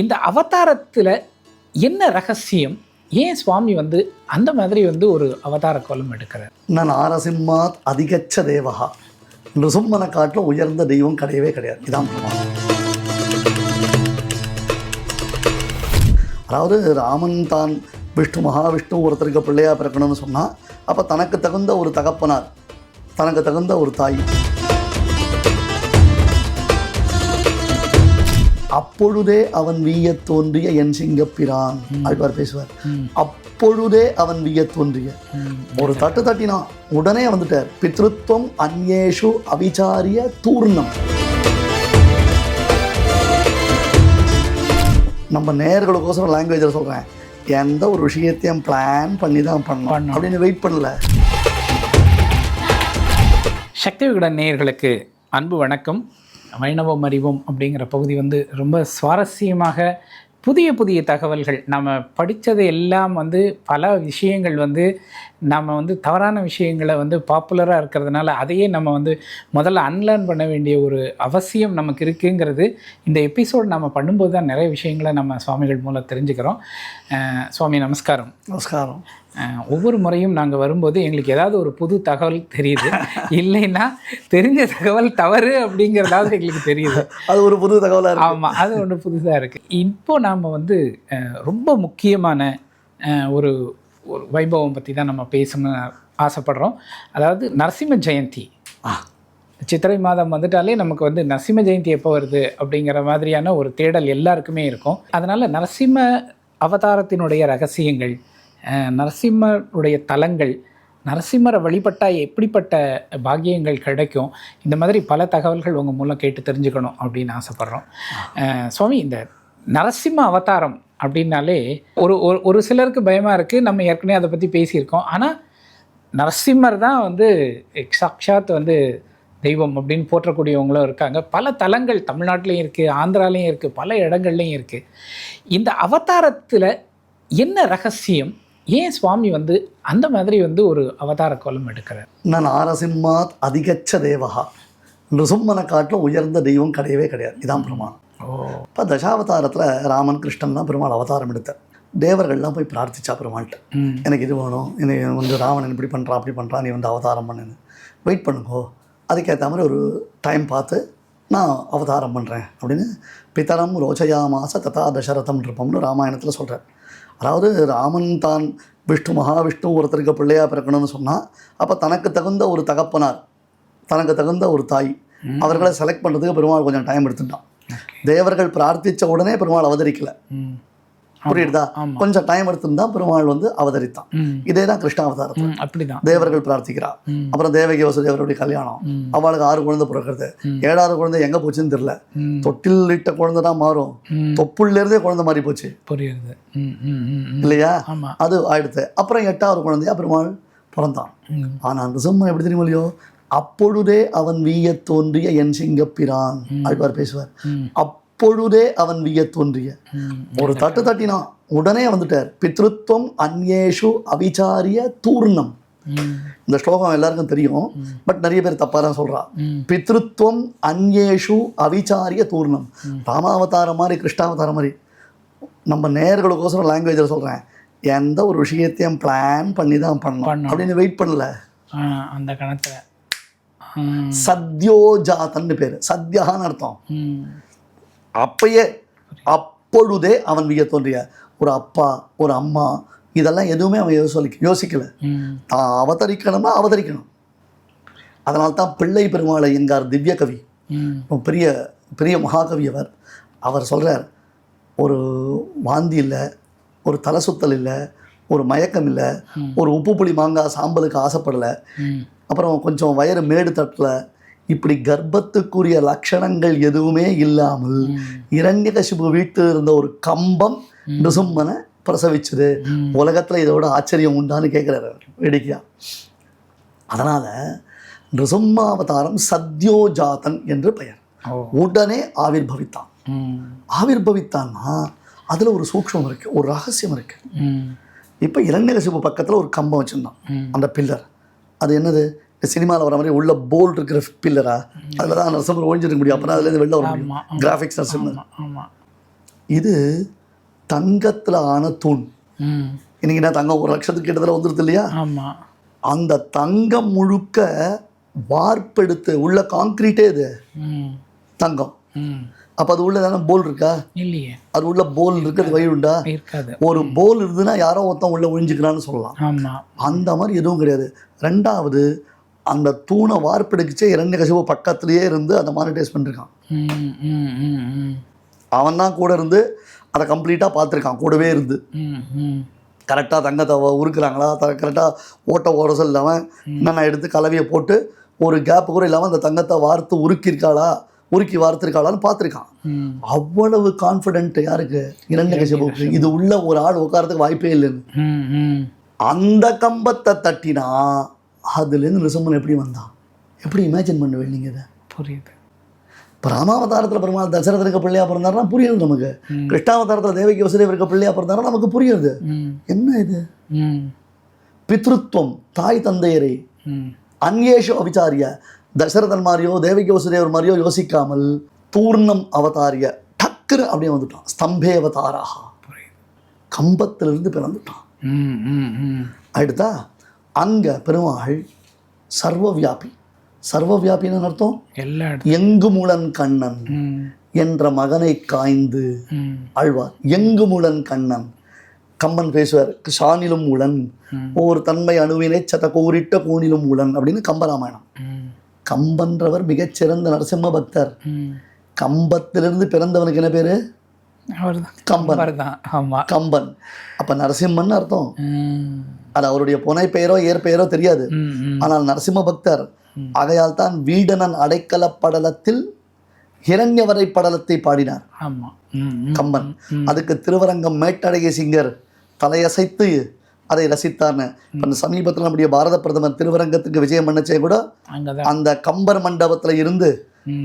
இந்த அவதாரத்தில் என்ன ரகசியம்? ஏன் சுவாமி வந்து அந்த மாதிரி வந்து ஒரு அவதார கோலம் எடுக்கிறார்? நான் நாரசிம்மாத் அதிகச்ச தேவகா. நிருசும்மனை காட்டில் உயர்ந்த தெய்வம் கிடையவே கிடையாது. இதான் பிரமாணம் அதாவது ராமன் தான் விஷ்ணு மகாவிஷ்ணு ஒருத்தருக்கு பிள்ளையாக பிறக்கணும்னு சொன்னால் அப்போ தனக்கு தகுந்த ஒரு தகப்பனார் தனக்கு தகுந்த ஒரு தாய். அப்பொழுதே அவன் வீயத் தோன்றிய என் சிங்கப்பிரான். ஆழ்வார் பேசுவார். அப்பொழுதே அவன் வீயத் தோன்றிய. ஒரு தட்டு தட்டினா உடனே வந்துட்டார். பித்ருத்வம் அந்நேஷு அவிச்சாரிய தூர்ணம். நம்ம நேர்களுக்கோசரம் லாங்குவேஜில் சொல்கிறேன் எந்த ஒரு விஷயத்தையும் பிளான் பண்ணி தான் பண்ணணும். அப்படின்னு வெயிட் பண்ணல. சக்தி விகடன் நேயர்களுக்கு அன்பு வணக்கம். வைணவம் அறிவோம் அப்படிங்கிற பகுதி வந்து ரொம்ப சுவாரஸ்யமாக புதிய புதிய தகவல்கள். நம்ம படித்தது எல்லாம் வந்து பல விஷயங்கள் வந்து நம்ம வந்து தவறான விஷயங்களை வந்து பாப்புலராக இருக்கிறதுனால அதையே நம்ம வந்து முதல்ல அன்லேர்ன் பண்ண வேண்டிய ஒரு அவசியம் நமக்கு இருக்குங்கிறது இந்த எபிசோட் நம்ம பண்ணும்போது தான் நிறைய விஷயங்களை நம்ம சுவாமிகள் மூலம் தெரிஞ்சுக்கிறோம். சுவாமி நமஸ்காரம். நமஸ்காரம். ஒவ்வொரு முறையும் நாங்கள் வரும்போது எங்களுக்கு ஏதாவது ஒரு புது தகவல் தெரியுது. இல்லைன்னா தெரிஞ்ச தகவல் தவறு அப்படிங்கிறதாவது எங்களுக்கு தெரியுது. அது ஒரு புது தகவலாக ஆமாம் அது ஒன்று புதுசாக இருக்குது இப்போ நாம் வந்து ரொம்ப முக்கியமான ஒரு ஒரு வைபவம் பற்றி தான் நம்ம பேசணும்னு ஆசைப்படுறோம். அதாவது நரசிம்ம ஜெயந்தி. சித்திரை மாதம் வந்துட்டாலே நமக்கு வந்து நரசிம்ம ஜெயந்தி எப்போ வருது அப்படிங்கிற மாதிரியான ஒரு தேடல் எல்லாருக்குமே இருக்கும். அதனால் நரசிம்ம அவதாரத்தினுடைய ரகசியங்கள் நரசிம்மருடைய தலங்கள் நரசிம்மரை வழிபட்டால் எப்படிப்பட்ட பாக்கியங்கள் கிடைக்கும்? இந்த மாதிரி பல தகவல்கள் உங்கள் மூலம் கேட்டு தெரிஞ்சுக்கணும் அப்படின்னு ஆசைப்பட்றோம். சுவாமி இந்த நரசிம்ம அவதாரம் அப்படின்னாலே ஒரு ஒரு ஒரு சிலருக்கு பயமாக இருக்குது நம்ம ஏற்கனவே அதை பற்றி பேசியிருக்கோம். ஆனால் நரசிம்மர் தான் வந்து சாக்ஷாத் வந்து தெய்வம் அப்படின்னு போற்றக்கூடியவங்களும் இருக்காங்க. பல தலங்கள் தமிழ்நாட்டிலையும் இருக்குது ஆந்திராலையும் இருக்குது பல இடங்கள்லையும் இருக்குது இந்த அவதாரத்தில் என்ன ரகசியம்? ஏன் சுவாமி வந்து அந்த மாதிரி வந்து ஒரு அவதார கோலம் எடுக்கிறார்? நான் நாரசிம்மாத் அதிகச்ச தேவகா நிருசும்மனை காட்டிலும் உயர்ந்த தெய்வம் கிடையவே கிடையாது. இதான் பிரமாணம். ஓ. இப்போ தசாவதாரத்தில் ராமன் கிருஷ்ணன் தான் பெருமாள் அவதாரம் எடுத்தார். தேவர்கள்லாம் போய் பிரார்த்திச்சா பெருமாள்கிட்ட. எனக்கு இது வேணும். எனக்கு வந்து ராவணன் இப்படி பண்ணுறான் அப்படி பண்ணுறான் நீ வந்து அவதாரம் பண்ணுன்னு. வெயிட் பண்ணுங்கோ. அதுக்கேற்ற மாதிரி ஒரு டைம் பார்த்து நான் அவதாரம் பண்ணுறேன் அப்படின்னு பிதரம் ரோச்சயாமாச ததா தசரதம் இருப்போம்னு ராமாயணத்தில் சொல்கிறார் அதாவது ராமன் தான் விஷ்ணு மகாவிஷ்ணு ஒருத்தருக்கு பிள்ளையாக பிறக்கணும்னு சொன்னால் அப்போ தனக்கு தகுந்த ஒரு தகப்பனார் தனக்கு தகுந்த ஒரு தாய் அவர்களை செலக்ட் பண்ணுறதுக்கு பெருமாள் கொஞ்சம் டைம் எடுத்துட்டான். தேவர்கள் பிரார்த்தித்த உடனே பெருமாள் அவதரிக்கல. புரியுதா. கொஞ்சம் டைம் எடுத்துன்னு பெருமாள் வந்து அவதரித்தான். இதே தான் கிருஷ்ணாவதாரத்தில் ம் அப்படிதான். தேவர்கள் பிரார்த்திக்கிறா. அப்புறம் தேவகி வசுதேவருடைய கல்யாணம். அவளுக்கு ஆறு குழந்தை பிறக்கிறது. ஏழாறு குழந்தை எங்க போச்சுன்னு தெரியல. தொட்டில் இட்ட குழந்தை தான் மாறும். தொப்புள்ள இருந்தே குழந்தை மாறி போச்சு. புரியுது. இல்லையா? அது ஆயிடுத்து அப்புறம் எட்டாவது குழந்தையா பெருமாள் பிறந்தான். ஆனா நிருசிம்மன் எப்படி தெரியுமா இல்லையோ? அப்பொழுதே அவன் வீயத் தோன்றிய என் சிங்கப்பிரான். ஆழ்வார் பேசுவார். ம். அப்பொழுதே அவன் வீயத் தோன்றிய. ஒரு தட்டு தட்டினா உடனே வந்துட்டார். பித்ருத்வம் அந்நேஷு அவிச்சாரிய தூர்ணம். இந்த ஸ்லோகம் எல்லாருக்கும் தெரியும். பட் நிறைய பேர் தப்பாக தான் சொல்றா. ம். பித்ருத்வம் அந்நேஷு அவிச்சாரிய தூர்ணம். ராமாவதாரம் மாதிரி கிருஷ்ணாவதாரம் மாதிரி. நம்ம நேர்களுக்கோசரம் லாங்குவேஜில் சொல்கிறேன் எந்த ஒரு விஷயத்தையும் பிளான் பண்ணி தான் பண்ணணும். அப்படின்னு வெயிட் பண்ணல. அந்த கணத்தில். ம். சத்யோஜாதன்னு பேர். சத்யான்னு அர்த்தம். அப்பயே அப்பொழுதே அவன் விய தோன்றிய. ஒரு அப்பா ஒரு அம்மா இதெல்லாம் எதுவுமே அவன் யோசிக்க யோசிக்கல. தான் அவதரிக்கணும்னா அவதரிக்கணும். அதனால தான் பிள்ளை பெருமாளை என்கார் திவ்ய கவி. பெரிய பெரிய மகாகவி அவர். அவர் சொல்கிறார் ஒரு வாந்தி இல்லை ஒரு தலை சுத்தல் இல்லை ஒரு மயக்கம் இல்லை ஒரு உப்பு புளி மாங்காய் சாம்பலுக்கு ஆசைப்படலை. அப்புறம் கொஞ்சம் வயிறு மேடு தட்டல இப்படி கர்ப்பத்துக்குரிய லட்சணங்கள் எதுவுமே இல்லாமல் இரண்யகசிபு வீட்டில் இருந்த ஒரு கம்பம் நிருசும்மனை பிரசவிச்சது. உலகத்தில் இதோட ஆச்சரியம் உண்டான்னு கேட்குறாரு வேடிக்கையா. அதனால் நிருசும்மாவதாரம் சத்யோஜாதன் என்று பெயர். உடனே ஆவிர்பவித்தான். ம். ஆவிர்பவித்தான்னா அதில் ஒரு சூக்ஷ்மம் இருக்குது ஒரு ரகசியம் இருக்குது இப்போ இரண்யகசிபு பக்கத்தில் ஒரு கம்பம் வச்சுருந்தான். அந்த பில்லர். அது என்னது? சினிமாவில் வர மாதிரி உள்ள போல்ட் இருக்கிற பில்லரா அதில் தான் நரசிம்மர் ஒழிஞ்சிருக்க முடியும். அப்புறம் அதுலேருந்து வெளில வர முடியும். கிராஃபிக்ஸ் நரசிம்மர் இது தங்கத்தில் ஆன தூண். இன்னைக்கு நான் தங்கம் ஒரு லட்சத்துக்கு கிட்டத்தட்ட வந்துருது இல்லையா? அந்த தங்கம் முழுக்க வார்ப்பெடுத்து உள்ள காங்கிரீட்டே இது. தங்கம். அப்போ அது உள்ள தானே போல் இருக்கா? இல்லையே. அது உள்ள போல் இருக்கிறது வழி உண்டா ஒரு போல் இருந்ததுன்னா யாரோ ஒருத்தன் உள்ள ஒழிஞ்சுக்கிறான்னு சொல்லலாம். அந்த மாதிரி எதுவும் கிடையாது. ரெண்டாவது அந்த தூணை வார்ப்பெடுக்கிச்சே இரண்டு கசிவு பக்கத்துலேயே இருந்து அதை மானிட்டைஸ் பண்ணிருக்கான். அவன் தான் கூட இருந்து அதை கம்ப்ளீட்டாக பார்த்துருக்கான் கூடவே இருந்து. கரெக்டாக தங்கத்தை உருக்குறாங்களா? கரெக்டாக ஓட்ட ஓரசல் இல்லாமல் என்னென்ன எடுத்து கலவையை போட்டு ஒரு கேப் கூட இல்லாமல் அந்த தங்கத்தை வார்த்து உருக்கியிருக்காளா? உருக்கி வார்த்திருக்காளான்னு பார்த்துருக்கான். அவ்வளவு கான்ஃபிடென்ட் யாருக்கு? இரண்டு கசிப்புக்கு இது உள்ள ஒரு ஆள் உட்காரத்துக்கு வாய்ப்பே இல்லைன்னு. அந்த கம்பத்தை தட்டினா அதுலேருந்து ரிசம்பன் எப்படி வந்தான்? எப்படி இமேஜின் பண்ணுவேன் நீங்கள் இதை? புரியுது. இப்போ ராமாவதாரத்தில் பெருமாள் தசரதனுக்கு பிள்ளையா பிறந்தாருன்னா புரியுது நமக்கு. கிருஷ்ணாவதாரத்தில் தேவகி வசுதேவருக்கு பிள்ளையா பிறந்தாருன்னா நமக்கு புரியுது. என்ன இது? பித்ருத்வம் தாய் தந்தையரை. அந்நேஷு அபிச்சாரிய தசரதன் மாதிரியோ தேவகி வசுதேவர் மாதிரியோ யோசிக்காமல் பூர்ணம் அவதாரிய. டக்குன்னு அப்படியே வந்துட்டான். ஸ்தம்பே அவதாராக புரியுது. கம்பத்திலிருந்து பிறந்துட்டான். அடுத்தா அங்கே பெருமாள் சர்வவியாபி. சர்வவியாபின்னு அர்த்தம்? எல்லா எங்குமுளன் கண்ணன் என்ற மகனை காய்ந்து ஆழ்வார். எங்குமுளன் கண்ணன். கம்பன் பேசுவார் சாணிலும் உளன். ஒரு தன்மை அணுவினை சத கோரிட்ட கோணிலும் உளன் அப்படின்னு கம்பராமாயணம். கம்பன்றவர் மிகச்சிறந்த நரசிம்ம பக்தர். கம்பத்திலிருந்து பிறந்தவனுக்கு என்ன பேரு? அவர் தான் கம்பன். அவர் தான் ஆமாம் கம்பன். அப்ப நரசிம்மன் அர்த்தம். அது அவருடைய புனை பெயரோ இயற்பெயரோ தெரியாது ஆனால் நரசிம்ம பக்தர் ஆகையால் தான் வீடனன் அடைக்கல படலத்தில் ஹிரண்யவரை படலத்தை பாடினார். ஆமாம் கம்பன். அதுக்கு திருவரங்கம் மேட்டடைய சிங்கர் தலையசைத்து அதை ரசித்தார்னு. இப்போ சமீபத்தில் நம்முடைய பாரத பிரதமர் திருவரங்கத்துக்கு விஜயம் பண்ணச்சே கூட அந்த கம்பர் மண்டபத்தில் இருந்து.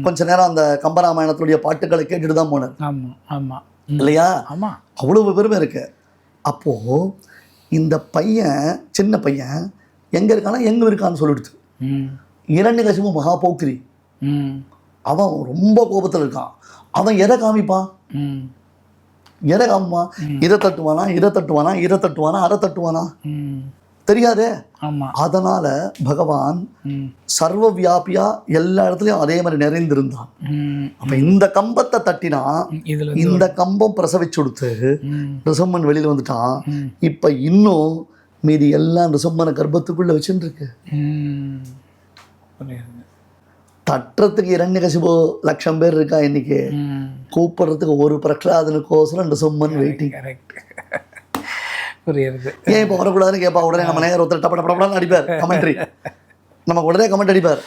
கொஞ்ச நேரம் அந்த கம்பராமாயணத்துடைய பாட்டுகளை கேட்டுட்டு தான் போனார். ஆமாம் ஆமாம் இல்லையா? ஆமாம் அவ்வளவு பெருமை இருக்கு. அப்போ இந்த பையன் சின்ன பையன் எங்க இருக்கானா எங்க இருக்கான்னு சொல்லிடுது ம். இரண்டு கசிமும் மகா போக்கிரி. ம். அவன் ரொம்ப கோபத்தில் இருக்கான். அவன் எதை காமிப்பான் எதை காமிப்பான்? இதை தட்டுவானா இதை தட்டுவானா இதை தட்டுவானா அதை தட்டுவானா? தெரியாதே? அதனால பகவான் சர்வ வியாபியா எல்லா இடத்துலையும் அதே மாதிரி நிறைந்திருந்தான். அப்ப இந்த கம்பத்தை தட்டினா இந்த கம்பம் பிரசவிச்சு கொடுத்து ரிசம்மன் வெளியில வந்துட்டான். இப்ப இன்னும் மீதி எல்லாம் ரிசம்மனை கர்ப்பத்துக்குள்ள வச்சுட்டு இருக்கு தட்டுறதுக்கு இரண்டு கசிபோ லட்சம் பேர் இருக்கா இன்னைக்கு? கூப்பிடுறதுக்கு ஒரு பிரகலாதனுக்கோசரம் ரிசம்மன் வெயிட்டிங் கரெக்ட் புரியுது ஏன் இப்போ வரக்கூடாதுன்னு கேட்பா உடனே நம்ம நேரம் ஒருத்தர் அடிப்பார் கமெண்ட்ரி நமக்கு உடனே கமெண்ட் அடிப்பார்.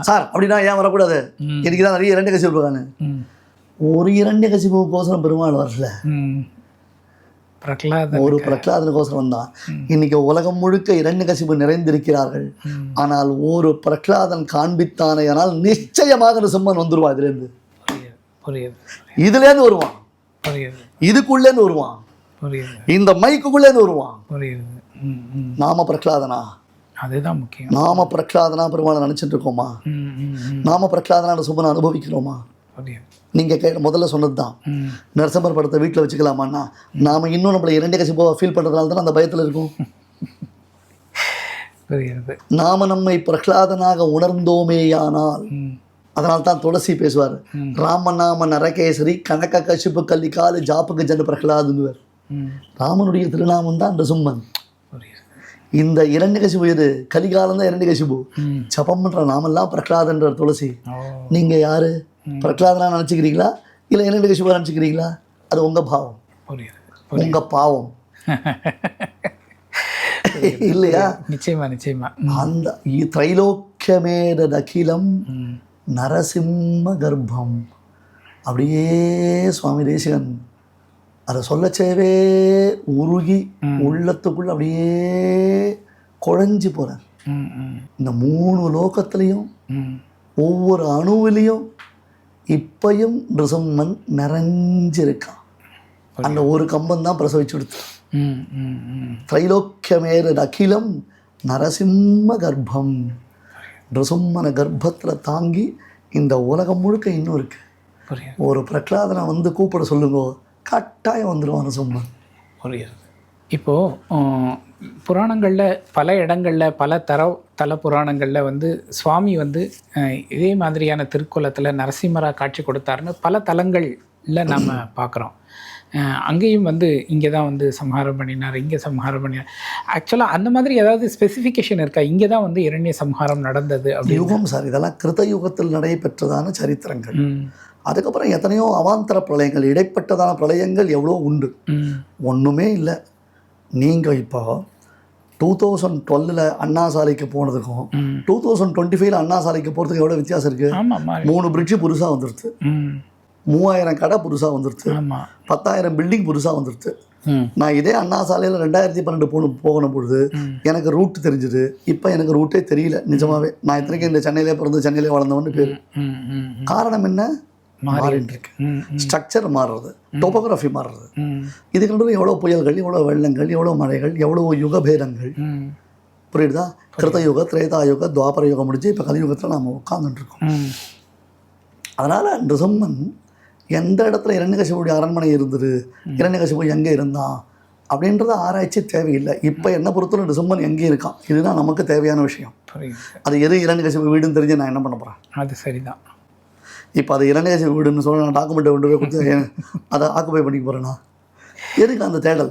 சார் அப்படின்னா ஏன் வரக்கூடாது? ம். இன்னைக்கு தான் நிறைய இரண்டு கசிவு இருக்காங்க ம். ஒரு இரண்டு கசிப்புக்கோசரம் பெருமாள் வரல. ஒரு பிரகலாதனுக்கோசரம் வந்தான் இன்னைக்கு உலகம் முழுக்க இரண்டு கசிப்பு நிறைந்திருக்கிறார்கள். ஆனால் ஒரு பிரகலாதன் காண்பித்தானேயானால் நிச்சயமாக நிசம்மன் வந்துருவான் இதுலேருந்து இதுலேருந்து வருவான். இதுக்குள்ளேருந்து வருவான். இந்த மைக்குள்ளேருந்து வருவான். நாம பிரகலாதனா? அதுதான் முக்கியம். நாம பிரகலாதனா பெருமாளை நினைச்சிட்டு இருக்கோமா? நாம பிரகலாதனா சுமனை அனுபவிக்கிறோமா? நீங்க கே முதல்ல சொன்னது தான் ம். நரசிம்மர் படத்தை வீட்டில் வச்சுக்கலாமான்னா நாம இன்னும் நம்மளை இரண்டே கசிப்போ ஃபீல் பண்ணுறதுனால தான் அந்த பயத்தில் இருக்கும். நாம நம்மை பிரகலாதனாக உணர்ந்தோமேயானால் அதனால தான் துளசி பேசுவார். ராமநாம நரகேசரி கனக கசிப்பு கல்லிக்காலு ஜாப்புக்கு ஜன பிரகலாதுங்குவார். ராமனுடைய திருநாமம் தான் புரியுது இந்த இரண்டு கசிபு எது? கலிகாலம் தான் இரண்டு கசிபு. ஜபம் பண்ற நாமெல்லாம் பிரகலாதன்ற துளசி. நீங்க யாரு? பிரகலாதனா நினச்சிக்கிறீங்களா? இல்லை இரண்டு கசிபா நினச்சிக்கிறீங்களா? அது உங்க பாவம். உங்க பாவம். இல்லையா? நிச்சயமா நிச்சயமா. அந்த இ- திரைலோக்கியமேதகிலம் ம். நரசிம்ம கர்ப்பம். அப்படியே சுவாமி தேசிகன் அதை சொல்லச்சேவே உருகி உள்ளத்துக்குள்ள அப்படியே குழஞ்சி ம் இந்த மூணு லோகத்துலேயும் ஒவ்வொரு அணுவிலையும் இப்பையும் ரிசம்மன் நிறைஞ்சிருக்கான். அந்த ஒரு கம்பம் தான் பிரசவிச்சு கொடுத்து திரைலோக்கியமேற அகிலம் நரசிம்ம கர்ப்பம். ரிசும்மன கர்ப்பத்தில் தாங்கி இந்த உலகம் முழுக்க இன்னும் இருக்கு. ஒரு பிரகலாதனை வந்து கூப்பிட சொல்லுங்க. கட்டாயம் வந்துடுவான் நரசிம்மன் புரியுது. இப்போது புராணங்களில் பல இடங்களில் பல தர தல புராணங்களில் வந்து சுவாமி வந்து இதே மாதிரியான திருக்குளத்தில் நரசிம்மராக காட்சி கொடுத்தாருன்னு பல தலங்களில் நம்ம பார்க்குறோம் அங்கேயும் வந்து இங்கே தான் வந்து சம்ஹாரம் பண்ணினார் இங்கே சம்ஹாரம் பண்ணினார். ஆக்சுவலாக அந்த மாதிரி ஏதாவது ஸ்பெசிஃபிகேஷன் இருக்கா? இங்கே தான் வந்து இரண்ய சம்ஹாரம் நடந்தது அப்படி யுகம் சார் இதெல்லாம் கிருத யுகத்தில் நடைபெற்றதான சரித்திரங்கள். அதுக்கப்புறம் எத்தனையோ அவாந்தர பிரளயங்கள் இடைப்பட்டதான பிரளயங்கள் எவ்வளோ உண்டு. ஒன்றுமே இல்லை. நீங்கள் இப்போ டூ தௌசண்ட் டுவெல்லில் அண்ணா சாலைக்கு போனதுக்கும் டூ தௌசண்ட் டுவெண்ட்டி ஃபைவ்ல அண்ணா சாலைக்கு போகிறதுக்கு எவ்வளோ வித்தியாசம் இருக்குது மூணு பிரிட்ஜு புதுசாக வந்துடுது மூவாயிரம் கடை புதுசாக வந்துடுது பத்தாயிரம் பில்டிங் புதுசாக வந்துடுது நான் இதே அண்ணா சாலையில் ரெண்டாயிரத்தி பன்னெண்டு போன போகணும் பொழுது எனக்கு ரூட் தெரிஞ்சுது. இப்போ எனக்கு ரூட்டே தெரியல நிஜமாவே. நான் இத்தனைக்கும் இந்த சென்னையிலே பிறந்து சென்னையிலே வளர்ந்தவன்னு பேர். காரணம் என்ன? மாறிட்டு இருக்கு ஸ்ட்ரக்சர் மாறுறது. டோபோகிராஃபி மாறுறது. இதுக்கு நடுவில் எவ்வளோ புயல்கள் எவ்வளோ வெள்ளங்கள் எவ்வளோ மழைகள் எவ்வளோ யுகபேதங்கள்? புரியுதா? கிருத்தயுக திரேதாயுக துவாபர யுகம் முடிஞ்சு இப்போ கலியுகத்தில் நாம் உட்கார்ந்துட்டு இருக்கோம் ம். அதனால் நிருசம்மன் எந்த இடத்துல இரண்யகசிபுடைய அரண்மனை இருந்தது இரண்யகசிபு எங்கே இருந்தான் அப்படின்றது ஆராய்ச்சி தேவையில்லை. இப்போ என்ன பொறுத்தவரை நிருசம்மன் எங்கே இருக்கான்? இதுதான் நமக்கு தேவையான விஷயம். அது எது இரண்யகசிபு வீடுன்னு தெரிஞ்சு நான் என்ன பண்ண போகிறேன் அது சரிதான். இப்போ அது இரண்யகசிபு வீடுன்னு சொல்ல நான் டாக்குமெண்ட்டை கொண்டு போய் கொடுத்து அதை ஆக்குபை பண்ணிக்க போகிறேன்னா எதுக்கு அந்த தேடல்?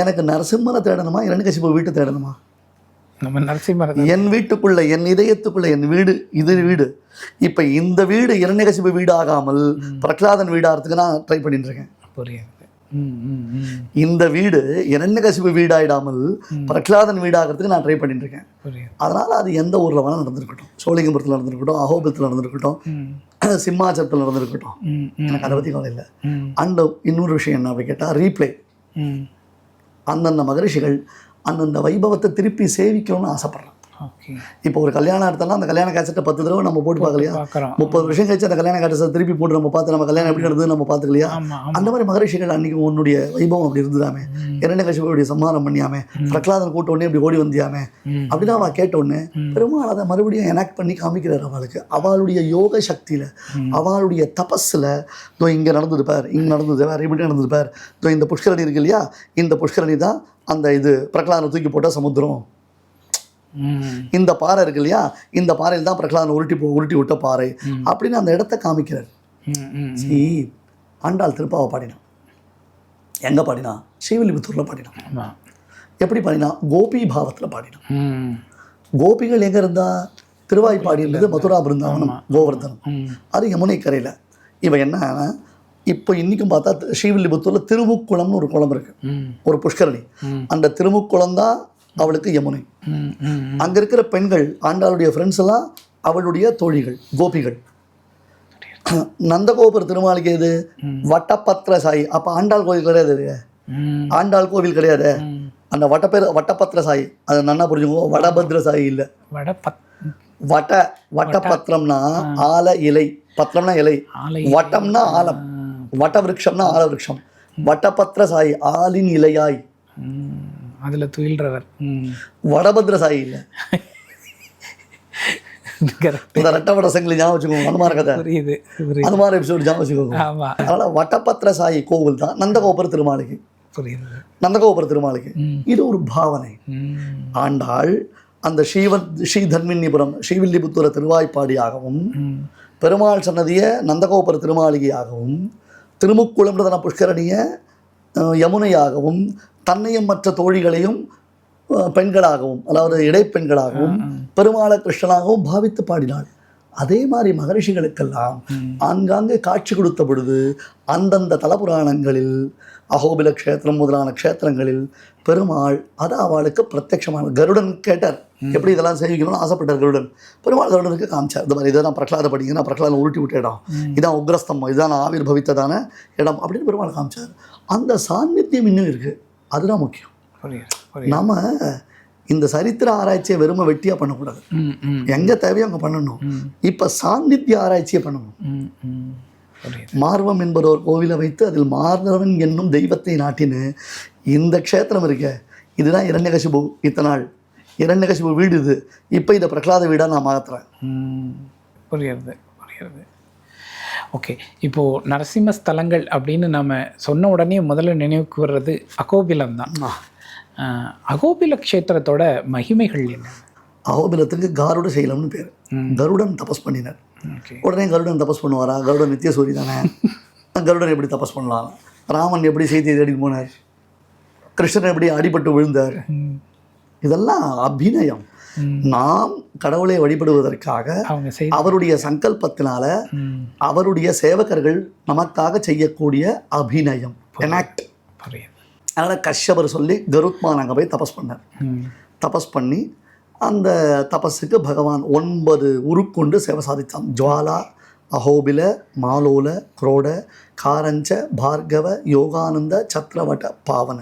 எனக்கு நரசிம்மனை தேடணுமா? இரண்யகசிபு வீட்டை தேடணுமா? நம்ம நரசிம்மர் என் வீட்டுக்குள்ள என் இதயத்துக்குள்ள என் வீடு இது வீடு. இப்போ இந்த வீடு இரண்யகசிபு வீடு ஆகாமல் பிரகலாதன் வீடாகிறதுக்கு நான் ட்ரை பண்ணிட்டு இருக்கேன். புரியுது. இந்த வீடு இரண்யகசிபு வீடாயிடாமல் பிரகலாதன் வீடாகிறதுக்கு நான் ட்ரை பண்ணிட்டு இருக்கேன் அதனால அது எந்த ஊரில் வேணால் நடந்திருக்கட்டும். சோழிங்கபுரத்தில் நடந்திருக்கட்டும் அகோபத்தில் நடந்திருக்கட்டும் ம். சிம்மாச்சலத்தில் நடந்திருக்கட்டும். எனக்கு அதை பற்றி கவலை இல்லை. அண்ட் இன்னொரு விஷயம் என்ன அப்படி கேட்டால் ரீப்ளே அந்தந்த மகரிஷிகள் அந்தந்த வைபவத்தை திருப்பி சேவிக்கணும்னு ஆசைப்பட்றேன் இப்போ ஒரு கல்யாணம் எடுத்தோம்னா அந்த கல்யாண கேசட்டை பத்து தடவை நம்ம போட்டு பார்க்கலையா? முப்பது வருஷம் கழிச்சு அந்த கல்யாண கேசட்டை திருப்பி போட்டு நம்ம பார்த்து நம்ம கல்யாணம் எப்படி நடந்தது நம்ம பார்த்துக்கலையா? அந்த மாதிரி மகரிஷிகள் அன்னைக்கு உன்னுடைய வைபவம் அப்படி இருந்ததாமே. இரண்ய கட்சிகளுடைய சம்மாரம் பண்ணியாமே. பிரகலாதன் கூட்ட உடனே இப்படி ஓடி வந்தியாமே. அப்படின்னு அவள் கேட்ட உடனே பெருமாள் அதை மறுபடியும் எனாக்ட் பண்ணி காமிக்கிறார் அவளுக்கு. அவளுடைய யோக சக்தியில் அவளுடைய தபஸில் இதோ இங்கே நடந்தது பார் இங்கே நடந்தது வேறு இப்படி நடந்தது பார்? இதோ இந்த புஷ்கரணி இருக்கு இல்லையா? இந்த புஷ்கரணி தான் அந்த இது பிரகலாதனை தூக்கி போட்ட சமுத்திரம். இந்த பாறை இருக்கு இல்லையா? இந்த பாறையில் தான் பிரகலாதனை உருட்டி போ உருட்டி விட்ட பாறை அப்படின்னு அந்த இடத்த காமிக்கிறார். சி ஆண்டாள் திருப்பாவை பாடினான். எங்கே பாடினா ஸ்ரீவில்லிபுத்தூரில் பாடினான். எப்படி பாடினா கோபி பாவத்தில் பாடினான். கோபிகள் எங்கே இருந்தா? திருவாய்ப்பாடி இருந்தது மதுரா பிருந்தாவனம் கோவர்தனம். அது யமுனை கரையில். இவன் என்ன இப்போ இன்றைக்கும் பார்த்தா ஸ்ரீவில்லிபுத்தூரில் திருமுக்குளம்னு ஒரு குளம் இருக்குது ஒரு புஷ்கரணி. அந்த திருமுக்குளம் தான் அவளுக்கு யமுனை. அங்கே இருக்கிற பெண்கள் ஆண்டாளுடைய ஃப்ரெண்ட்ஸ் எல்லாம் அவளுடைய தோழிகள் கோபிகள். நந்தகோபுர திருமாளிகை எது? வட்டப்பத்திர சாயி. அப்போ ஆண்டாள் கோவில் கிடையாது ஆண்டாள் கோவில் கிடையாது. அந்த வட்டப்பேர் வட்டப்பத்திர சாயி. அது நன்னா புரிஞ்சுக்கோ? வடபத்ர சாயி இல்லை. வட பத் வட்ட வட்டபத்திரம்னா ஆல இலை. பத்திரம்னா இலை. வட்டம்னா ஆலம். வட்ட விருட்சம்னா ஆல வட்டபத்திர சாயி ஆலின் இலையாய். அதில் துயில்றவர். வடபத்ர சாயி இல்லை? இந்த ரெட்டவட சங்கிலி ஞாபகம் வச்சுக்கோங்க அனுமார கதை. புரியுது அனுமார எபிசோடு ஞாபகம் வச்சுக்கோங்க. ஆமாம் அதனால வட்டபத்திர சாயி கோவில் தான் நந்தகோபுர திருமாளிகை. புரியுது. நந்தகோபுர திருமாளிகை. இது ஒரு பாவனை. ஆண்டாள் அந்த ஸ்ரீவத் ஸ்ரீ தன்மின்னிபுரம் ஸ்ரீவில்லிபுத்தூர திருவாய்ப்பாடியாகவும் பெருமாள் சன்னதியை நந்தகோபுர திருமாளிகையாகவும் திருமுக்குளம்ன்றதான புஷ்கரணியை யமுனையாகவும் தன்னையும் மற்ற தோழிகளையும் பெண்களாகவும் அதாவது இடைப்பெண்களாகவும் பெருமாள கிருஷ்ணனாகவும் பாவித்து பாடினாள். அதே மாதிரி மகரிஷிகளுக்கெல்லாம் ஆங்காங்கே காட்சி கொடுத்த பொழுது அந்தந்த தலபுராணங்களில் அகோபில க்ஷேத்திரம் முதலான க்ஷேத்திரங்களில் பெருமாள் அது அவளுக்கு பிரத்யட்சமான கருடன் கேட்டார். எப்படி இதெல்லாம் சேவிக்கணும்னு ஆசைப்பட்டார் கருடன். பெருமாள் கருடனுக்கு காமிச்சார். இந்த மாதிரி இதான் பிரகலாத படிங்கன்னா பிரகலாதம் உருட்டி விட்ட இடம் இதான் உக்ரஸ்தம்பம் இதான் ஆவிர் பவித்ததான இடம் அப்படின்னு பெருமாள் காமிச்சார். அந்த சாநித்தியம் இன்னும் இருக்குது அதுதான் முக்கியம். புரியுது புரியுது. நாம இந்த சரித்திர ஆராய்ச்சியை வெறுமை வெட்டியாக பண்ணக்கூடாது. எங்கே தேவையோ அங்கே பண்ணணும். இப்போ சாநித்திய ஆராய்ச்சியை பண்ணணும். மார்வம் என்பதோர் கோவிலை வைத்து அதில் மார்தவன் என்னும் தெய்வத்தை நாட்டின்னு இந்த க்ஷேத்திரம் இருக்க இதுதான் இரண்யகசிபு இத்தனை நாள் இரண்யகசிபு வீடு இது. இப்போ இதை பிரகலாத வீடாக நான் மாற்றுறேன் புரியுது. ஓகே. இப்போது நரசிம்ம ஸ்தலங்கள் அப்படின்னு நம்ம சொன்ன உடனே முதல்ல நினைவுக்கு வர்றது அகோபிலம் தான். அகோபில க்ஷேத்திரத்தோட மகிமைகள் என்ன? அகோபிலத்துக்கு காருட சைலம்னு பேர். கருடன் தபஸ் பண்ணினார். உடனே கருடன் தபஸ் பண்ணுவாரா? கருடன் நித்திய சூரி தானே? கருடன் எப்படி தபஸ் பண்ணலாம்? ராமன் எப்படி செய்தியை தேடி போனார்? கிருஷ்ணன் எப்படி அடிபட்டு விழுந்தார்? இதெல்லாம் அபிநயம். நாம் கடவுளை வழிபடுவதற்காக அவருடைய சங்கல்பத்தினால அவருடைய சேவகர்கள் நமக்காக செய்யக்கூடிய அபிநயம் எனாக்ட் அதனால் கஷ்யபர் சொல்லி கருத்மான் அங்கே போய் தபஸ் பண்ணார். தபஸ் பண்ணி அந்த தபஸுக்கு பகவான் ஒன்பது உருக்கொண்டு சேவை சாதித்தான். ஜுவாலா அஹோபில மாலோல குரோட காரஞ்ச பார்கவ யோகானந்த சத்ரவட்ட பாவன.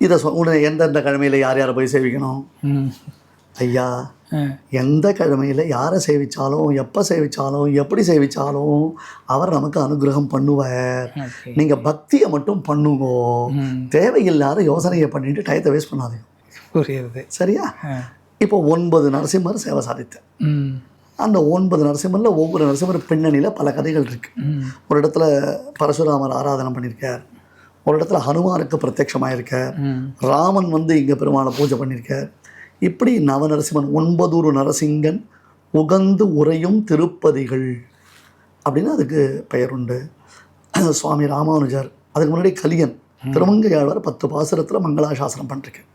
இதை சொ உடனே எந்தெந்த கிழமையில் யார் யாரை போய் சேவிக்கணும்? ஐயா எந்த கிழமையில் யாரை சேவிச்சாலும் எப்போ சேவிச்சாலும் எப்படி சேவிச்சாலும் அவர் நமக்கு அனுகிரகம் பண்ணுவார். நீங்கள் பக்தியை மட்டும் பண்ணுங்கோ. தேவையில்லாத யோசனையை பண்ணிட்டு டயத்தை வேஸ்ட் பண்ணாதீங்க. புரியுது. சரியா? இப்போ ஒன்பது நரசிம்மர் சேவை சாதித்தேன். அந்த ஒன்பது நரசிம்மரில் ஒவ்வொரு நரசிம்மர் பின்னணியில் பல கதைகள் இருக்குது ஒரு இடத்துல பரசுராமர் ஆராதனை பண்ணியிருக்கார். ஒரு இடத்துல ஹனுமானுக்கு பிரத்யட்சமாயிருக்கார் ராமன் வந்து இங்கே பெருமாளை பூஜை பண்ணியிருக்கார். இப்படி நவநரசிம்மன் ஒன்பதூறு நரசிங்கன் உகந்து உறையும் திருப்பதிகள் அப்படின்னு அதுக்கு பெயர் உண்டு சுவாமி ராமானுஜர் அதுக்கு முன்னாடி கலியன் திருமங்கையாழ்வார் பத்து பாசுரத்தில் மங்களாசாசனம் பண்ணிருக்கேன்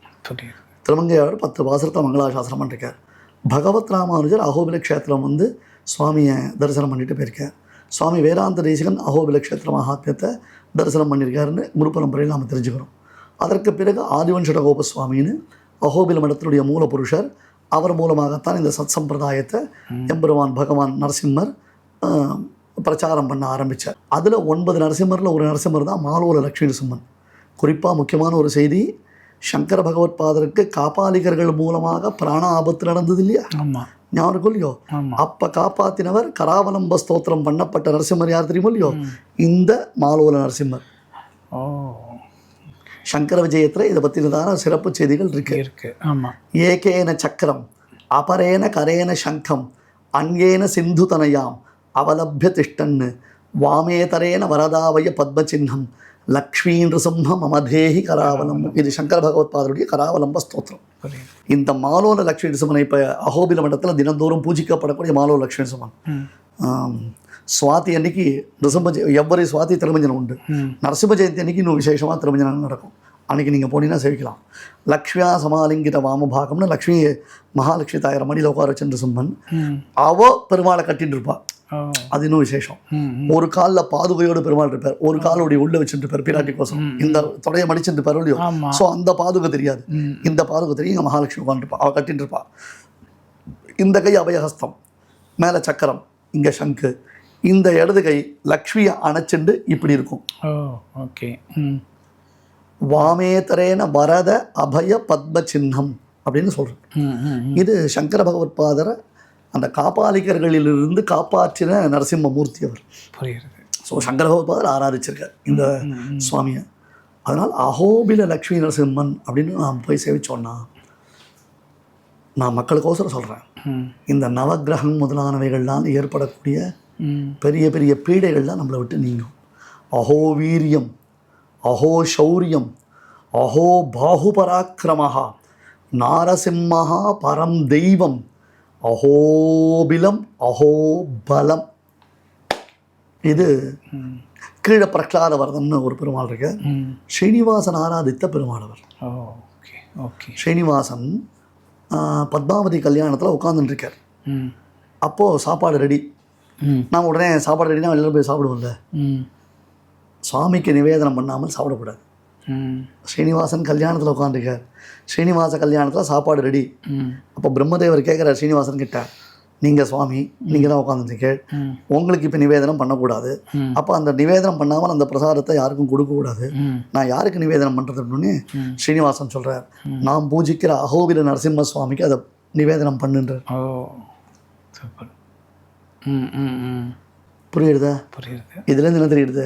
திருமங்கையாளர் பத்து பாசுரத்தை மங்களாசாசனம் பண்ணிருக்கார். பகவத் ராமானுஜர் அகோபில க்ஷேத்திரம் வந்து சுவாமியை தரிசனம் பண்ணிட்டு போயிருக்கார். சுவாமி வேதாந்த தேசிகன் அகோபில க்ஷேத்திர மகாத்மியத்தை தரிசனம் பண்ணியிருக்காருன்னு குரு பரம்பரையில் நாம் தெரிஞ்சுக்கிறோம். அதற்கு பிறகு ஆதிவன்ஷட கோபசுவாமின்னு அகோபில மடத்தினுடைய மூலபுருஷர் அவர் மூலமாகத்தான் இந்த சத் சம்பிரதாயத்தை எம்பெருமான் பகவான் நரசிம்மர் பிரச்சாரம் பண்ண ஆரம்பித்தார் அதில் ஒன்பது நரசிம்மரில் ஒரு நரசிம்மர் தான் மாலோல லக்ஷ்மி நரசிம்மன் குறிப்பாக முக்கியமான ஒரு செய்தி சங்கர பகவத் பாதருக்கு காப்பாளிகர்கள் மூலமாக பிராண ஆபத்து நடந்தது இல்லையா? ஞாபகம் இல்லையோ அப்போ காப்பாத்தினவர் கராவலம்ப ஸ்தோத்திரம் பண்ணப்பட்ட நரசிம்மர் யார் தெரியுமோ இல்லையோ? இந்த மாலோல நரசிம்மர். சங்கர விஜயத்தில் இதை பற்றினதான சிறப்பு செய்திகள் இருக்கு. இருக்கு. ஆமாம் ஏகேன சக்கரம் அபரேன கரேன சங்கம் அன்யேன சிந்துதனயாம் அவலபிய திஷ்டன்னு வாமேதரேன வரதாவய பத்மசின்னம் லக்ஷ்மீ நிருசிம்ஹம் அமதேஹி கராவலம்பம் இது சங்கர பகவத் பாதருடைய கராவலம்ப ஸ்தோத்திரம். இந்த மாலோல லக்ஷ்மி நிருசிம்மனை இப்போ அகோபில மண்டலத்தில் தினந்தோறும் பூஜிக்கப்படக்கூடிய மாலோல லக்ஷ்மி ஆம், சுவாதி அன்னைக்கு நிருசிம்ம ஜெ- எவ்வரி சுவாதி திருமஞ்சனம் உண்டு. நரசிம்ம ஜெயந்தி அன்னைக்கு இன்னும் விசேஷமாக திருமஞ்சனம் நடக்கும். அன்னைக்கு நீங்கள் போனீங்கன்னா சேவிக்கலாம். லக்ஷ்மியா சமாலிங்கித வாமபாகம்னு லக்ஷ்மி மகாலட்சுமி தாயார் மடியில் உட்கார வச்சு நிருசிம்மன் ம். அவ பெருமாளை கட்டிட்டு இருப்பா. ஓ. அது இன்னும் விசேஷம். ஒரு காலில் பாதுகையோடு பெருமாள் இருப்பார். ஒரு காலோடைய உள்ள வச்சுட்டு இருப்பார் பிராட்டி கோசம். இந்த தொடையை மடிச்சுட்டு இருப்பார் இல்லையோ? ஸோ அந்த பாதுகை தெரியாது. இந்த பாதுகை தெரியும். இங்கே மகாலட்சுமி உட்காந்துருப்பா அவள் கட்டிட்டு இருப்பா. இந்த கை அபயஹஸ்தம். மேலே சக்கரம். இங்கே சங்கு. இந்த இடது கை லக்ஷ்மியை அணைச்சுண்டு இப்படி இருக்கும். ஓகே. வாமேதரேன வரத அபய பத்ம சின்னம் அப்படின்னு சொல்கிறேன் இது சங்கர பகவத் பாதரை அந்த காப்பாளிகர்களிலிருந்து காப்பாற்றின நரசிம்மமூர்த்தி அவர். புரியுது ஸோ சங்கர பகவத் பாதர் ஆராதிச்சிருக்கார் இந்த சுவாமியை. அதனால் அகோபில லக்ஷ்மி நரசிம்மன் அப்படின்னு நாம் போய் சேவிச்சோன்னா நான் மக்களுக்கோசரம் சொல்கிறேன் இந்த நவக்கிரகம் முதலானவைகள்லாம் ஏற்படக்கூடிய பெரிய பெரிய பீடைகள்லாம் நம்மளை விட்டு நீங்கும். அஹோ வீரியம் அஹோ சௌரியம் அஹோ பாகுபராக்கிரமஹா நாரசிம்மஹா பரம் தெய்வம் அஹோபிலம் அஹோ பலம். இது கீழே பிரகலாத வரதம்னு ஒரு பெருமாள் இருக்கு ஸ்ரீனிவாசன் ஆராதித்த பெருமாள் அவர் oh okay okay. Srinivasan Padmavathi கல்யாணத்தில் உட்காந்துட்டு இருக்கார் ம். அப்போது சாப்பாடு ரெடி. நான் உடனே சாப்பாடு ரெடினா வெளியில் போய் சாப்பிடுவோம்ல. சுவாமிக்கு நிவேதனம் பண்ணாமல் சாப்பிடக்கூடாது. ஸ்ரீனிவாசன் கல்யாணத்தில் உட்காந்துருக்கார் ஸ்ரீனிவாச கல்யாணத்தில் சாப்பாடு ரெடி. அப்போ பிரம்மதேவர் கேட்குறார் ஸ்ரீனிவாசன் கிட்ட நீங்கள் சுவாமி நீங்கள் தான் உட்காந்துருக்கீங்க உங்களுக்கு இப்போ நிவேதனம் பண்ணக்கூடாது. அப்போ அந்த நிவேதனம் பண்ணாமல் அந்த பிரசாதத்தை யாருக்கும் கொடுக்கக்கூடாது. நான் யாருக்கு நிவேதனம் பண்ணுறது அப்படின்னு. ஸ்ரீனிவாசன் சொல்கிறார் நான் பூஜிக்கிற அகோபில நரசிம்ம சுவாமிக்கு அதை நிவேதனம் பண்ணுன்றார். ஓ சூப்பர். ம் ம் ம். புரியுறதா புரியுது. இதுலேருந்து என்ன தெரியுது?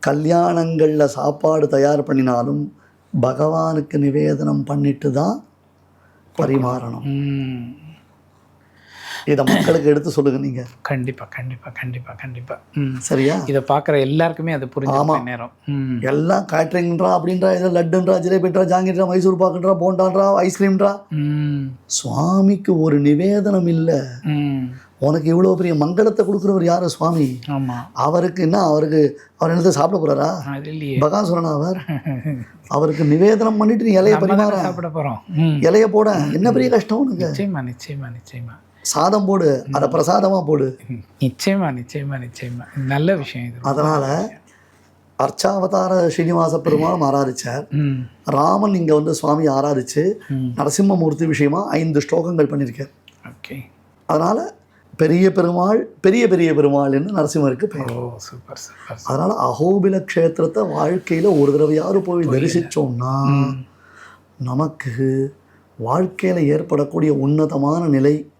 கல்யாணங்களில் சாப்பாடு தயார் பண்ணினாலும் பகவானுக்கு நிவேதனம் பண்ணிட்டு தான் பரிமாறணும். இதை மக்களுக்கு எடுத்து சொல்லுங்க நீங்கள் கண்டிப்பாக கண்டிப்பாக கண்டிப்பாக கண்டிப்பாக ம். சரியா? இதை பார்க்குற எல்லாருக்குமே அது புரிஞ்ச நேரம். ம். எல்லாம் கேட்ரிங்ன்றா அப்படின்றா ஏதோ லட்டுன்றா ஜிலேபின்றா ஜாங்கின்றா மைசூர் பாக்குன்றா போண்டான்றா ஐஸ்கிரீம்ன்றா. சுவாமிக்கு ஒரு நிவேதனம் இல்லை. உனக்கு இவ்வளோ பெரிய மங்களத்தை கொடுக்குறவர் யாரு சுவாமி? ஆமாம் அவருக்கு என்ன அவருக்கு அவர் என்னத்தை சாப்பிட இல்லையே. பகாசுரனா அவர்? அவருக்கு நிவேதனம் பண்ணிட்டு நீ இலைய பரிமாற. சாப்பிட போகிறோம் இலைய போட. என்ன பெரிய கஷ்டம் உனக்கு? நிச்சயமா நிச்சயமா நிச்சயமா. சாதம் போடு. அதை பிரசாதமா போடு. நிச்சயமா நிச்சயமா நிச்சயமா. நல்ல விஷயம் இது. அதனால அர்ச்சாவதார ஸ்ரீனிவாச பெருமாள் ஆராதிச்சார். ராமன் இங்க வந்து சுவாமி ஆராதிச்சு நரசிம்மமூர்த்தி விஷயமா ஐந்து ஸ்லோகங்கள் பண்ணியிருக்கார். ஓகே. அதனால பெரிய பெருமாள் பெரிய பெரிய பெருமாள் என்று நரசிம்மருக்கு பெயர். சூப்பர் சூப்பர் அதனால அகோபில க்ஷேத்திரத்தை வாழ்க்கையில ஒரு தடவையாவது போய் தரிசிச்சோம்னா நமக்கு வாழ்க்கையில ஏற்படக்கூடிய உன்னதமான நிலை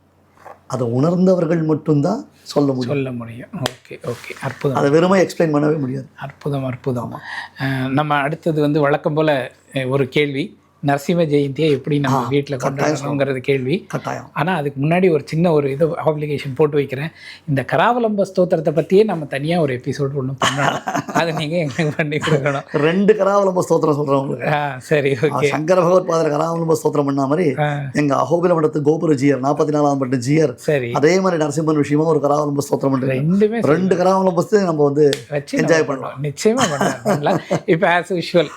அதை உணர்ந்தவர்கள் மட்டும்தான் சொல்ல முடியும். சொல்ல முடியும். Okay okay. அற்புதம். அதை வெறுமை எக்ஸ்பிளைன் பண்ணவே முடியாது. அற்புதம் அற்புதம். அஹ், நம்ம அடுத்தது வந்து வழக்கம் போல ஒரு கேள்வி. நரசிம்ம ஜெயந்தியை எப்படி நம்ம வீட்டில் கொண்டாடணுங்கிறது கேள்வி. கட்டாயம். ஆனால் அதுக்கு முன்னாடி ஒரு சின்ன ஒரு இது ஆப்ளிகேஷன் போட்டு வைக்கிறேன். இந்த கராவலம்ப ஸ்தோத்திரத்தை பற்றியே நம்ம தனியாக ஒரு எபிசோட் ஒன்று பண்ணணும் அதை நீங்கள் எங்களுக்கு பண்ணி கொடுக்கணும். ரெண்டு கராவலம்ப ஸ்தோத்திரம் சொல்றேன் உங்களுக்கு. சரி ஓகே சங்கர பகவத் பாதர் கராவலம்ப ஸ்தோத்திரம் பண்ண மாதிரி ஆ. எங்க அகோபில மடத்து கோபுர ஜியர் நாற்பத்தி நாலாம் பட்டு ஜியர் சரி. அதே மாதிரி நரசிம்மன் விஷயமா ஒரு கராவலம்ப ஸ்தோத்திரம் பண்றேன் ரெண்டுமே ரெண்டு கராவலம்பத்தை நம்ம வந்து வச்சு enjoy பண்ணலாம். நிச்சயமா பண்ணலாம். இப்போ ஆஸ் யூஷுவல்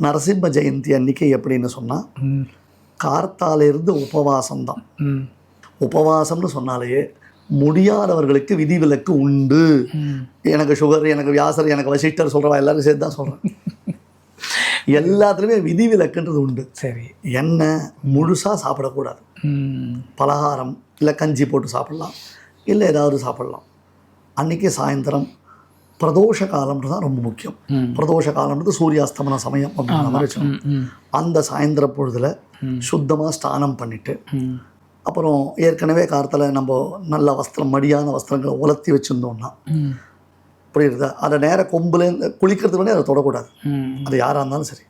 நரசிம்ம ஜெயந்தி அன்னைக்கு எப்படின்னு சொன்னா ம். கார்த்தால இருந்து உபவாசம் தான் உபவாசம்னு சொன்னாலே முடியாதவர்களுக்கு விதிவிலக்கு உண்டு. எனக்கு சுகர் எனக்கு வியாசர் எனக்கு வசிஷ்டர் சொல்றவா எல்லாரும் சேர்த்து தான் சொல்றேன். எல்லாத்துலேயுமே விதிவிலக்குன்றது உண்டு. சரி. என்ன முழுசா சாப்பிடக்கூடாது. பலகாரம் இல்லை கஞ்சி போட்டு சாப்பிடலாம் இல்லை ஏதாவது சாப்பிடலாம். அன்னைக்கு சாயந்தரம் பிரதோஷ காலம்ன்றது தான் ரொம்ப முக்கியம். பிரதோஷ காலம்ன்றது சூரியாஸ்தமன சமயம் அப்படின்ற மாதிரி அந்த சாயந்தர பொழுதுல. சுத்தமாக ஸ்நானம் பண்ணிட்டு ம். அப்புறம் ஏற்கனவே காலத்தில் நம்ம நல்ல வஸ்திரம் மடியான வஸ்திரங்களை உலர்த்தி வச்சுருந்தோம்னா ம். புரியுதா? அதை நேர கொம்புலேருந்து குளிக்கிறதுக்கு முன்னாடி அதை தொடக்கூடாது. அது யாராக இருந்தாலும் சரி.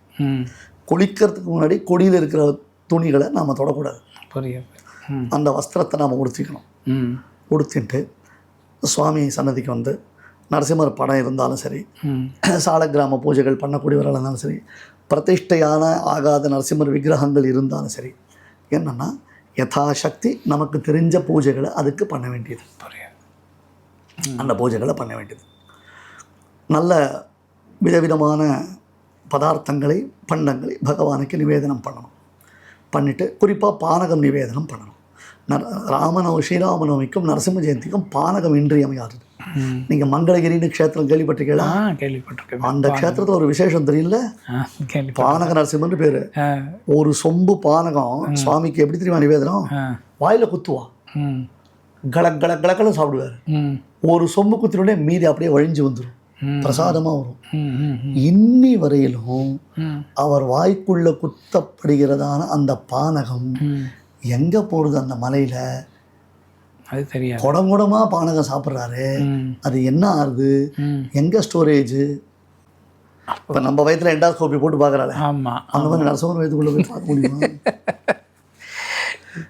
குளிக்கிறதுக்கு முன்னாடி கொடியில் இருக்கிற துணிகளை நாம் தொடக்கூடாது. அந்த வஸ்திரத்தை நாம் உடுத்திக்கணும். ம். உடுத்திட்டு சுவாமி சன்னதிக்கு வந்து நரசிம்மர் படம் இருந்தாலும் சரி ம். சாலக்கிராம பூஜைகள் பண்ணக்கூடியவர்கள் இருந்தாலும் சரி பிரதிஷ்டையான ஆகாத நரசிம்மர் விக்கிரகங்கள் இருந்தாலும் சரி என்னென்னா யதாசக்தி நமக்கு தெரிஞ்ச பூஜைகளை அதுக்கு பண்ண வேண்டியது. அந்த பூஜைகளை பண்ண வேண்டியது. நல்ல விதவிதமான பதார்த்தங்களை பண்டங்களை பகவானுக்கு நிவேதனம் பண்ணணும். பண்ணிவிட்டு குறிப்பாக பானகம் நிவேதனம் பண்ணணும். நர ராமநவ ஸ்ரீராமநவமிக்கும் நரசிம்ம ஜெயந்திக்கும் பானகம் இன்றியமையாதது. நீங்கள் மங்களகிரின்னு க்ஷேத்திரம் கேள்விப்பட்டிருக்கீங்களா? கேள்விப்பட்டிருக்கேன். அந்த க்ஷேத்திரத்தில் ஒரு விசேஷம் தெரியல பானக நரசிம்மன் பேர். ஒரு சொம்பு பானகம் சுவாமிக்கு எப்படி தெரியுமா நிவேதனம்? வாயில குத்துவா. கலக் கலக் கலக்கலும் சாப்பிடுவார். ஒரு சொம்பு குத்தினோடனே மீதி அப்படியே வழிஞ்சு வந்துடும் ம். பிரசாதமாக வரும். இன்னி வரையிலும் அவர் வாய்க்குள்ள குத்தப்படுகிறதான அந்த பானகம் எங்க போறது அந்த மலையில? அது தெரியாது. குடம் குடமா பானகம் சாப்பிட்றாரு. அது என்ன ஆகுது? எங்க ஸ்டோரேஜ் இப்போ நம்ம வயத்துல எண்டாஸ்கோப்பி போட்டு பார்க்கறாளே. ஆமாம் அந்த மாதிரி நரசிம்மன் வயதுக்குள்ள போய் பார்க்க முடியுமா?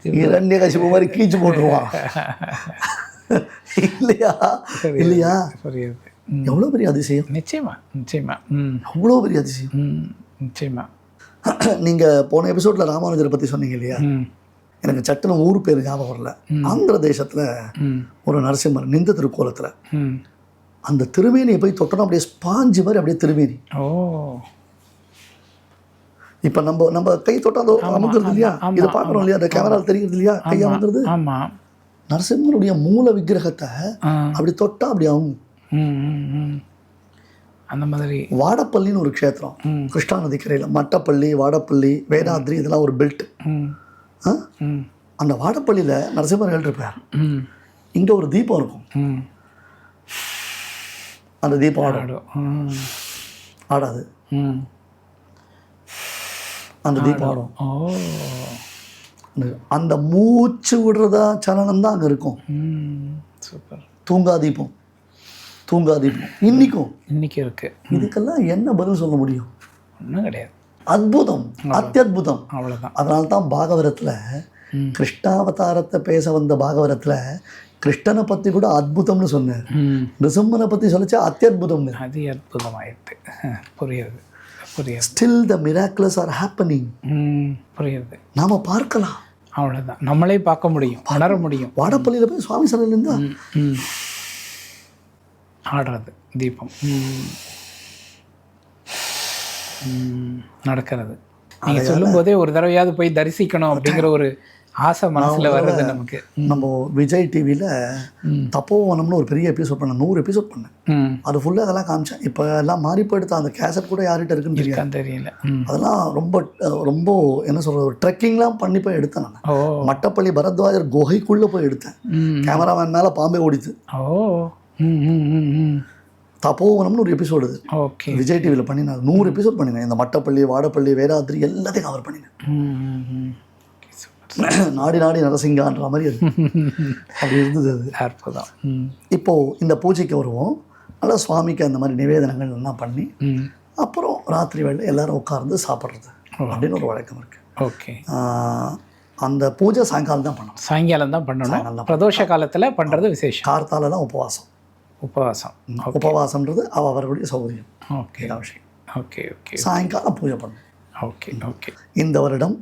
இரண்டிய கசிப்பு மாதிரி கீச்சு போட்டுருவான். இல்லையா? இல்லையா? புரியுது. எவ்வளோ பெரிய அதிசயம்? நிச்சயமா நிச்சயமா. அவ்வளோ பெரிய அதிசயம். நிச்சயமா. நீங்க போன எபிசோட்ல ராமானுஜரை பத்தி சொன்னீங்க இல்லையா? எனக்கு சட்டுன்னு ஊர் பேர் ஞாபகம் வரல. ஆந்திர தேசத்துல ஒரு நரசிம்மர் நிந்த திருக்கோலத்துல. அந்த திருமேனியை போய் தொட்டோம் அப்படியே ஸ்பாஞ்சு மாதிரி அப்படியே திருமேனி ஓ. இப்ப நம்ம நம்ம கை தொட்டா அதோ அமுக்குறது இல்லையா? இதை பார்க்குறோம் இல்லையா? அந்த கேமராவில் தெரியுது இல்லையா? கை அமுக்குறது ஆமாம் நரசிம்மருடைய மூல விக்கிரகத்தை அப்படி தொட்டா அப்படி ஆகும் அந்த மாதிரி. வாடப்பள்ளின்னு ஒரு க்ஷேத்திரம். கிருஷ்ணா நதிக்கரையில். மட்டப்பள்ளி வாடப்பள்ளி வேதாத்ரி இதெல்லாம் ஒரு பெல்ட் அந்த வாடப்பள்ளியில் நரசிம்மர் இருப்பார். ம். இங்கே ஒரு தீபம் இருக்கும். ம். அந்த தீபம் ஆடும். ஆடாது. ம். அந்த தீபம் ஆடும். அந்த- மூச்சு விடுறதா சலனம் தான் அங்கே இருக்கும். சூப்பர். தூங்கா தீபம். தூங்கா தீபம். இன்னைக்கும். இன்னைக்கு இருக்கு. இதுக்கெல்லாம் என்ன பதில் சொல்ல முடியும்? ஒன்றும் கிடையாது. அற்புதம் அத்தியுதம் அவ்வளோதான் அதனால தான் பாகவதத்தில் ம். கிருஷ்ணாவதாரத்தை பேச வந்த பாகவதத்தில் கிருஷ்ணனை பற்றி கூட அற்புதம்னு சொன்னார். நிருசிம்மனை பற்றி சொல்லிச்சு அத்தியுதம்னு அது அற்புதமாயிட்டு. புரியுது புரியுது. Still the miracles are happening புரியுது. நாம் பார்க்கலாம். அவ்வளோதான் நம்மளே பார்க்க முடியும் உணர முடியும். வாடப்பள்ளியில் போய் சுவாமி ம் ஆடுறது தீபம். நடக்கிறது. நீங்கள் சொல்லும்போதே ஒரு தடவையாவது போய் தரிசிக்கணும் அப்படிங்கிற ஒரு ஆசை மனசுல வர்றது நமக்கு. நம்ம விஜய் டிவியில். தப்போவனம்னு ஒரு பெரிய எபிசோட் பண்ணேன். நூறு எபிசோட் பண்ணேன். அது ஃபுல்லாக அதெல்லாம் காமிச்சேன். இப்போ எல்லாம் மாறி போயிடுத்து அந்த கேசட் கூட யார்கிட்ட இருக்குன்னு தெரியாது தெரியல. அதெல்லாம் ரொம்ப ரொம்ப என்ன சொல்கிறது ட்ரெக்கிங்லாம் பண்ணி போய் எடுத்தேன் நான். மட்டப்பள்ளி பரத்வாஜர் குகைக்குள்ளே போய் எடுத்தேன். கேமராமேன் மேலே பாம்பே ஓடித்து ஓ. தப்போவனம்னு ஒரு எபிசோடு இது ஓகே விஜய் டிவியில் பண்ணினேன் நூறு எபிசோட் பண்ணினேன். இந்த மட்டப்பள்ளி வாடப்பள்ளி வேதாத்திரி எல்லாத்தையும் கவர் பண்ணினேன். நாடி நாடி நரசிங்கான்ற மாதிரி அது. அப்படி இருந்தது அது. அற்புதம். ம். இப்போது இந்த பூஜைக்கு வருவோம். நல்லா சுவாமிக்கு அந்த மாதிரி நிவேதனங்கள் எல்லாம் பண்ணி அப்புறம் ராத்திரி வேளை எல்லாரும் உட்கார்ந்து சாப்பிட்றது அப்படின்னு ஒரு வழக்கம் இருக்குது ஓகே அந்த பூஜை சாயங்காலம் தான் பண்ணணும். சாயங்காலம் தான் பண்ணணும். பிரதோஷ காலத்தில் பண்ணுறது விசேஷம். கார்த்தால தான் உபவாசம். உபவாசம். உபவாசம்ன்றது அவ அவர்களுடைய சௌகரியம். ஓகே விஷயம். ஓகே ஓகே சாயங்காலம் பூஜை பண்ணணும் ஓகே ஓகே இந்த வருடம்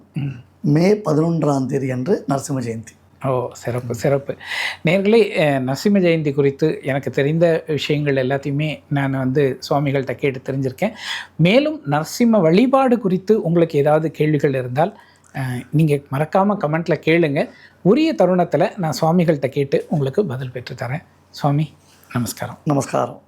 மே. பதினொன்றாம் தேதி அன்று நரசிம்ம ஜெயந்தி. ஓ சிறப்பு சிறப்பு. நேர்களே நரசிம்ம ஜெயந்தி குறித்து எனக்கு தெரிந்த விஷயங்கள் எல்லாத்தையுமே நான் வந்து சுவாமிகள்கிட்ட கேட்டு தெரிஞ்சிருக்கேன். மேலும் நரசிம்ம வழிபாடு குறித்து உங்களுக்கு ஏதாவது கேள்விகள் இருந்தால் நீங்கள் மறக்காமல் கமெண்ட்டில் கேளுங்க. உரிய தருணத்தில் நான் சுவாமிகள்கிட்ட கேட்டு உங்களுக்கு பதில் பெற்று தரேன். சுவாமி நமஸ்காரம் நமஸ்காரம்